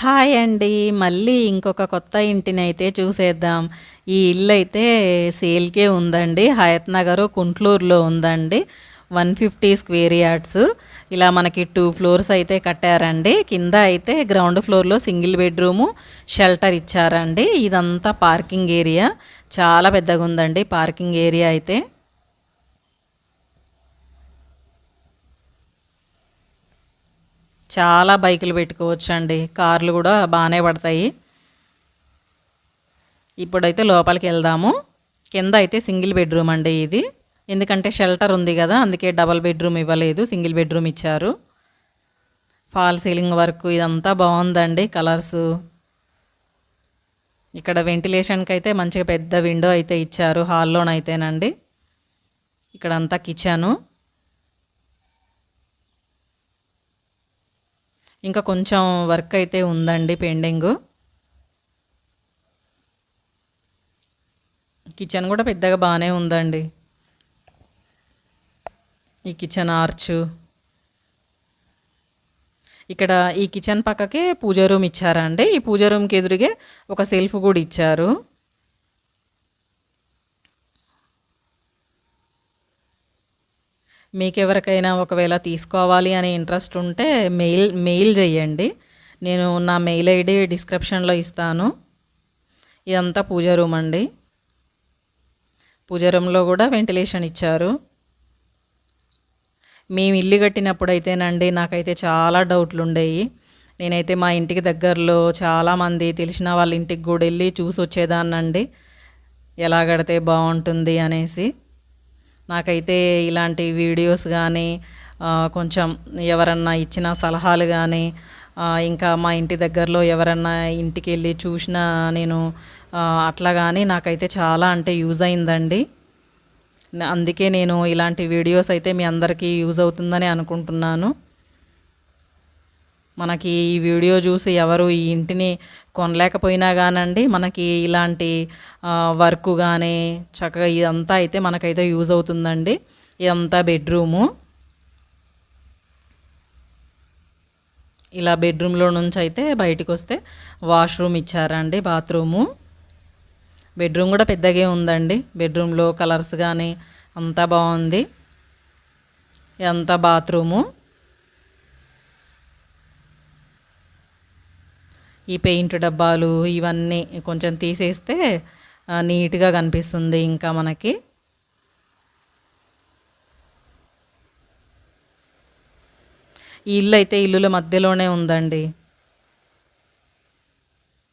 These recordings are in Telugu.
హాయ్ అండి. మళ్ళీ ఇంకొక కొత్త ఇంటిని అయితే చూసేద్దాం. ఈ ఇల్లు అయితే సేల్కే ఉందండి. హయత్ నగర్ కుంట్లూరులో ఉందండి. One fifty square yards. ఇలా మనకి టూ ఫ్లోర్స్ అయితే కట్టారండి. కింద అయితే గ్రౌండ్ ఫ్లోర్లో సింగిల్ బెడ్రూము షెల్టర్ ఇచ్చారండి. ఇదంతా పార్కింగ్ ఏరియా. చాలా పెద్దగా ఉందండి పార్కింగ్ ఏరియా అయితే. చాలా బైకులు పెట్టుకోవచ్చు అండి కార్లు కూడా బాగానే పడతాయి. ఇప్పుడైతే లోపలికి వెళ్దాము. కింద అయితే సింగిల్ బెడ్రూమ్ అండి ఇది. ఎందుకంటే షెల్టర్ ఉంది కదా అందుకే డబల్ బెడ్రూమ్ ఇవ్వలేదు సింగిల్ బెడ్రూమ్ ఇచ్చారు. ఫాల్ సీలింగ్ వర్క్ ఇదంతా బాగుందండి కలర్స్. ఇక్కడ వెంటిలేషన్కి అయితే మంచిగా పెద్ద విండో అయితే ఇచ్చారు హాల్లోనైతేనండి. ఇక్కడంతా కిచెను. ఇంకా కొంచెం వర్క్ అయితే ఉందండి పెండింగ్ కిచెన్ కూడా పెద్దగా బాగానే ఉందండి. ఈ కిచెన్ ఆర్చు ఇక్కడ ఈ కిచెన్ పక్కకే పూజ రూమ్ ఇచ్చారండి. ఈ పూజ రూమ్కి ఎదురుగే ఒక సెల్ఫ్ కూడా ఇచ్చారు. మీకు ఎవరికైనా ఒకవేళ తీసుకోవాలి అనే ఇంట్రెస్ట్ ఉంటే మెయిల్ మెయిల్ చేయండి నేను నా మెయిల్ ఐడి డిస్క్రిప్షన్లో ఇస్తాను. ఇదంతా పూజ రూమ్ అండి. పూజ రూమ్లో కూడా వెంటిలేషన్ ఇచ్చారు. మేము ఇల్లు కట్టినప్పుడైతేనండి నాకైతే చాలా డౌట్లు ఉండేవి నేనైతే మా ఇంటికి దగ్గరలో చాలామంది తెలిసిన వాళ్ళ ఇంటికి కూడా వెళ్ళి చూసి వచ్చేదాన్నండి ఎలా కడితే బాగుంటుంది అనేసి. నాకైతే ఇలాంటి వీడియోస్ కానీ కొంచెం ఎవరన్నా ఇచ్చిన సలహాలు కానీ ఇంకా మా ఇంటి దగ్గరలో ఎవరన్నా ఇంటికి వెళ్ళి చూసినా నేను అట్లా కానీ నాకైతే చాలా అంటే యూజ్ అయిందండి. అందుకే నేను ఇలాంటి వీడియోస్ అయితే మీ అందరికీ యూజ్ అవుతుందని అనుకుంటున్నాను. మనకి ఈ వీడియో చూసి ఎవరు ఈ ఇంటిని కొనలేకపోయినా కానండి మనకి ఇలాంటి వర్క్ కానీ చక్కగా ఇదంతా అయితే మనకైతే యూజ్ అవుతుందండి. ఇదంతా బెడ్రూము. ఇలా బెడ్రూమ్లో నుంచి అయితే బయటకు వస్తే వాష్రూమ్ ఇచ్చారండి బాత్రూము. బెడ్రూమ్ కూడా పెద్దగా ఉందండి. బెడ్రూమ్లో కలర్స్ కానీ అంతా బాగుంది. ఇదంతా బాత్రూము. ఈ పెయింట్ డబ్బాలు ఇవన్నీ కొంచెం తీసేస్తే నీట్గా కనిపిస్తుంది ఇంకా మనకి. ఈ ఇల్లు అయితే ఇల్లుల మధ్యలోనే ఉందండి.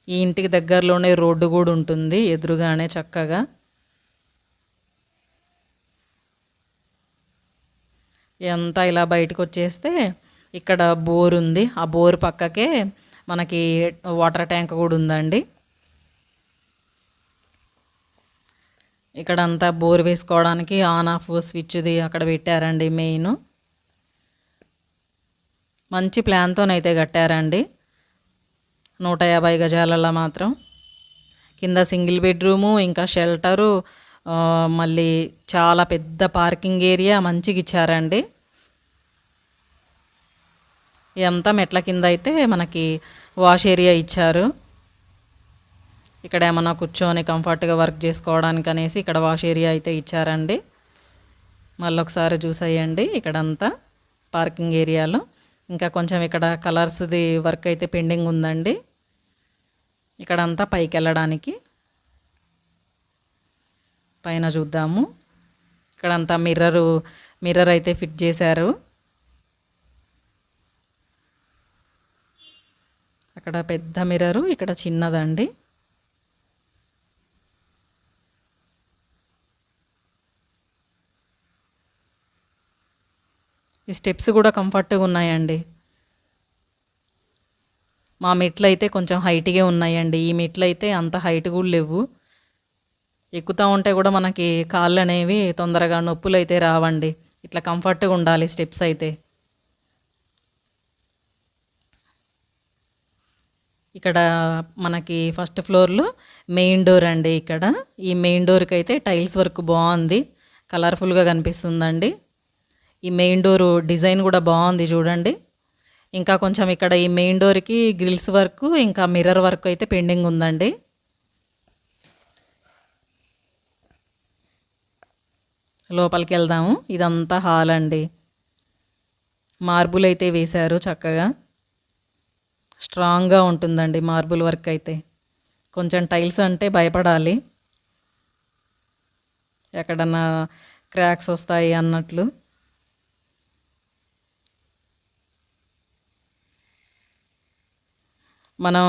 ఈ ఇంటికి దగ్గరలోనే రోడ్డు కూడా ఉంటుంది ఎదురుగానే చక్కగా. ఎంత ఇలా బయటకు వచ్చేస్తే ఇక్కడ బోర్ ఉంది. ఆ బోర్ పక్కకే మనకి వాటర్ ట్యాంక్ కూడా ఉందండి. ఇక్కడ అంతా బోర్ వేసుకోవడానికి ఆన్ ఆఫ్ స్విచ్ది అక్కడ పెట్టారండి మెయిన్. మంచి ప్లాన్తోనైతే కట్టారండి. నూట యాభై గజాలలో మాత్రం. కింద సింగిల్ బెడ్రూము ఇంకా షెల్టరు మళ్ళీ చాలా పెద్ద పార్కింగ్ ఏరియా మంచిగా ఇచ్చారండి. ఇదంతా మెట్ల కింద అయితే మనకి వాష్ ఏరియా ఇచ్చారు. ఇక్కడ ఏమన్నా కూర్చొని కంఫర్ట్గా వర్క్ చేసుకోవడానికి అనేసి ఇక్కడ వాష్ ఏరియా అయితే ఇచ్చారండి. మళ్ళీ ఒకసారి చూసేయండి ఇక్కడంతా పార్కింగ్ ఏరియాలో. ఇంకా కొంచెం ఇక్కడ కలర్స్ది వర్క్ అయితే పెండింగ్ ఉందండి. ఇక్కడంతా పైకి వెళ్ళడానికి పైన చూద్దాము. ఇక్కడంతా మిర్రరు మిర్రర్ అయితే ఫిట్ చేశారు. అక్కడ పెద్ద మిర్రరు ఇక్కడ చిన్నదండి. ఈ స్టెప్స్ కూడా కంఫర్ట్గా ఉన్నాయండి. మా మెట్లు అయితే కొంచెం హైట్గా ఉన్నాయండి. ఈ మెట్లు అయితే అంత హైట్ కూడా లేవు. ఎక్కుతూ ఉంటే కూడా మనకి కాళ్ళు అనేవి తొందరగా నొప్పులు అయితే రావండి. ఇట్లా కంఫర్ట్గా ఉండాలి స్టెప్స్ అయితే. ఇక్కడ మనకి ఫస్ట్ ఫ్లోర్లో మెయిన్ డోర్ అండి ఇక్కడ. ఈ మెయిన్ డోర్కి అయితే టైల్స్ వర్క్ బాగుంది. కలర్ఫుల్గా కనిపిస్తుందండి. ఈ మెయిన్ డోరు డిజైన్ కూడా బాగుంది చూడండి. ఇంకా కొంచెం ఇక్కడ ఈ మెయిన్ డోర్కి గ్రిల్స్ వర్క్ ఇంకా మిర్రర్ వర్క్ అయితే పెండింగ్ ఉందండి. లోపలికి వెళ్దాము. ఇదంతా హాల్ అండి. మార్బుల్ అయితే వేశారు చక్కగా. స్ట్రాంగ్గా ఉంటుందండి మార్బుల్ వర్క్ అయితే. కొంచెం టైల్స్ అంటే భయపడాలి. ఎక్కడన్నా క్రాక్స్ వస్తాయి అన్నట్లు. మనం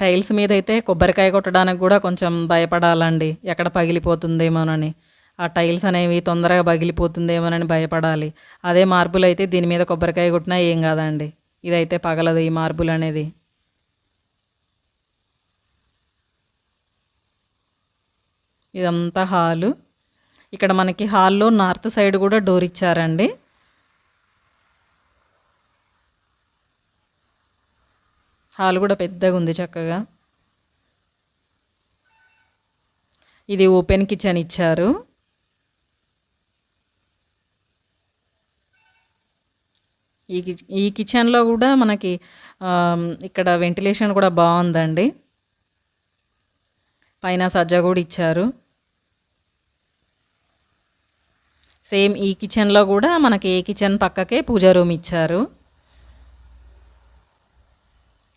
టైల్స్ మీద అయితే కొబ్బరికాయ కొట్టడానికి కూడా కొంచెం భయపడాలండి. ఎక్కడ పగిలిపోతుందేమోనని. ఆ టైల్స్ అనేవి తొందరగా పగిలిపోతుందేమోనని భయపడాలి. అదే మార్బుల్ అయితే దీని మీద కొబ్బరికాయ కొట్టినా ఏం కాదండి. ఇదైతే పగలదు ఈ మార్బుల్ అనేది ఇదంతా హాలు. ఇక్కడ మనకి హాల్లో నార్త్ సైడ్ కూడా డోర్ ఇచ్చారండి. హాల్ కూడా పెద్దగా ఉంది చక్కగా. ఇది ఓపెన్ కిచెన్ ఇచ్చారు. ఈ ఈ కిచెన్లో కూడా మనకి ఇక్కడ వెంటిలేషన్ కూడా బాగుందండి పైన సజ్జ కూడా ఇచ్చారు. సేమ్ ఈ కిచెన్లో కూడా మనకి ఏ కిచెన్ పక్కకే పూజ రూమ్ ఇచ్చారు.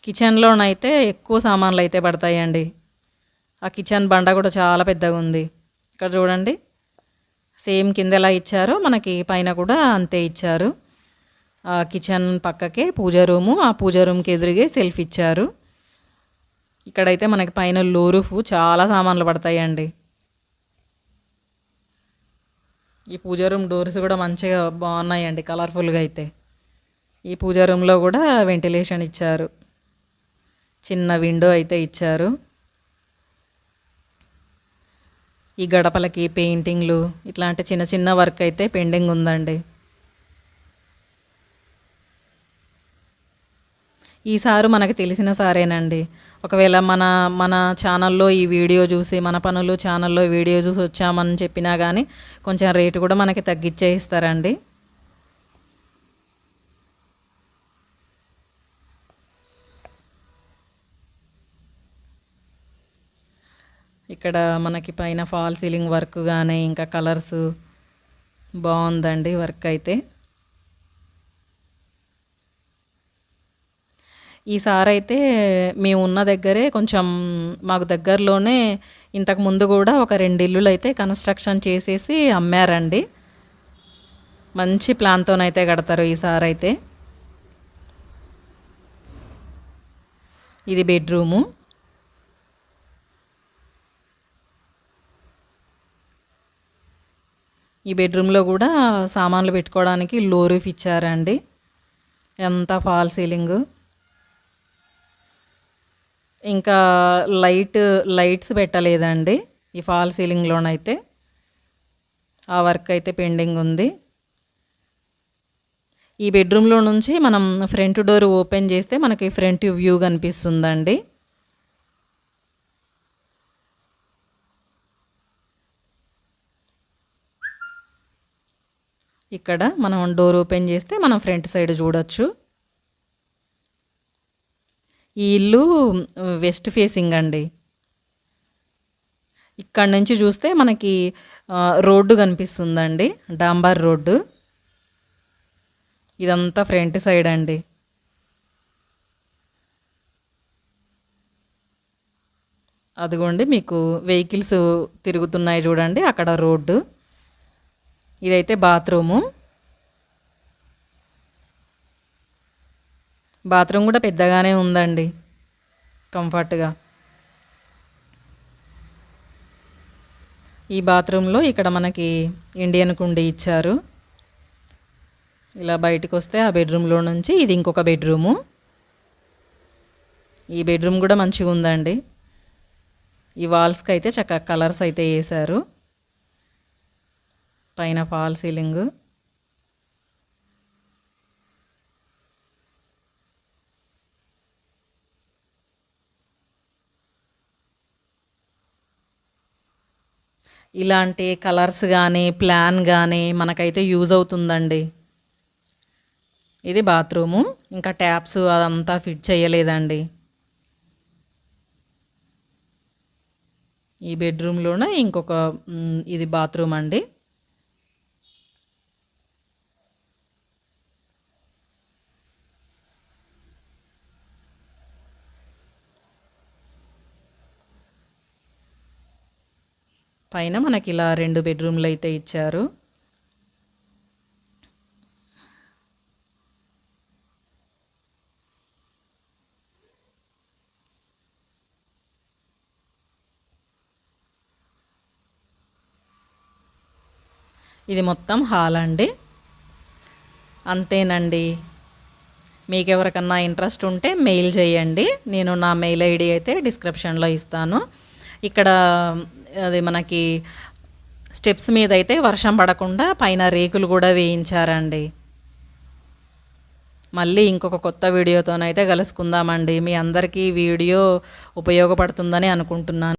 కిచెన్లోనైతే ఎక్కువ సామాన్లు అయితే పడతాయండి. ఆ కిచెన్ బండ కూడా చాలా పెద్దగా ఉంది. ఇక్కడ చూడండి. సేమ్ కింద ఎలా ఇచ్చారో మనకి పైన కూడా అంతే ఇచ్చారు. కిచెన్ పక్కకే పూజ రూము. ఆ పూజ రూమ్కి ఎదురుగే సెల్ఫ్ ఇచ్చారు. ఇక్కడైతే మనకి పైన లోరూఫ్ చాలా సామాన్లు పడతాయండి. ఈ పూజ రూమ్ డోర్స్ కూడా మంచిగా బాగున్నాయండి కలర్ఫుల్గా అయితే. ఈ పూజ రూమ్లో కూడా వెంటిలేషన్ ఇచ్చారు. చిన్న విండో అయితే ఇచ్చారు. ఈ గడపలకి పెయింటింగ్లు ఇట్లాంటి చిన్న చిన్న వర్క్ అయితే పెండింగ్ ఉందండి. ఈ సారు మనకు తెలిసిన సారేనండి. ఒకవేళ మన మన ఛానల్లో ఈ వీడియో చూసి మన పనులు ఛానల్లో వీడియో చూసి వచ్చామని చెప్పినా కానీ కొంచెం రేటు కూడా మనకి తగ్గించే ఇస్తారండి. ఇక్కడ మనకి పైన ఫాల్ సీలింగ్ వర్క్ కానీ ఇంకా కలర్స్ బాగుందండి వర్క్ అయితే. ఈసారి అయితే మేము ఉన్న దగ్గరే కొంచెం మాకు దగ్గరలోనే ఇంతకు ముందు కూడా ఒక రెండు ఇల్లులు అయితే కన్స్ట్రక్షన్ చేసేసి అమ్మారండి. మంచి ప్లాన్తోనైతే కడతారు ఈసారి అయితే ఇది బెడ్రూము. ఈ బెడ్రూమ్లో కూడా సామాన్లు పెట్టుకోవడానికి లోరూఫ్ ఇచ్చారండి. ఎంత ఫాల్ సీలింగు. ఇంకా లైట్ లైట్స్ పెట్టలేదండి. ఈ ఫాల్ సీలింగ్లోనైతే ఆ వర్క్ అయితే పెండింగ్ ఉంది. ఈ బెడ్రూమ్లో నుంచి మనం ఫ్రంట్ డోర్ ఓపెన్ చేస్తే మనకి ఫ్రంట్ వ్యూ కనిపిస్తుందండి. ఇక్కడ మనం డోర్ ఓపెన్ చేస్తే మనం ఫ్రంట్ సైడ్ చూడొచ్చు. ఈ ఇల్లు వెస్ట్ ఫేసింగ్ అండి. ఇక్కడ నుంచి చూస్తే మనకి రోడ్డు కనిపిస్తుందండి. డాంబార్ రోడ్డు. ఇదంతా ఫ్రంట్ సైడ్ అండి. అదిగోండి మీకు వెహికల్స్ తిరుగుతున్నాయి చూడండి అక్కడ రోడ్డు. ఇదైతే బాత్రూము. బాత్రూమ్ కూడా పెద్దగానే ఉందండి. కంఫర్ట్గా. ఈ బాత్రూంలో ఇక్కడ మనకి ఇండియన్ కుండీ ఇచ్చారు. ఇలా బయటకు వస్తే ఆ బెడ్రూమ్లో నుంచి ఇది ఇంకొక బెడ్రూము. ఈ బెడ్రూమ్ కూడా మంచిగా ఉందండి. ఈ వాల్స్కి అయితే చక్కగా కలర్స్ అయితే వేశారు. పైన ఫాల్ సీలింగ్. ఇలాంటి కలర్స్ కానీ ప్లాన్ కానీ మనకైతే యూజ్ అవుతుందండి. ఇది బాత్రూము. ఇంకా ట్యాప్స్ అదంతా ఫిట్ చేయలేదండి. ఈ బెడ్రూమ్లోనే ఇంకొక ఇది బాత్రూమ్ అండి. పైన మనకి ఇలా రెండు బెడ్రూమ్లు అయితే ఇచ్చారు. ఇది మొత్తం హాల్ అండి. అంతేనండి. మీకు ఎవరికన్నా ఇంట్రెస్ట్ ఉంటే మెయిల్ చేయండి. నేను నా మెయిల్ ఐడి అయితే డిస్క్రిప్షన్లో ఇస్తాను. ఇక్కడ అది మనకి స్టెప్స్ మీద అయితే వర్షం పడకుండా పైన రేకులు కూడా వేయించారండి. మళ్ళీ ఇంకొక కొత్త వీడియోతోనైతే కలుసుకుందామండి. మీ అందరికీ వీడియో ఉపయోగపడుతుందని అనుకుంటున్నాను.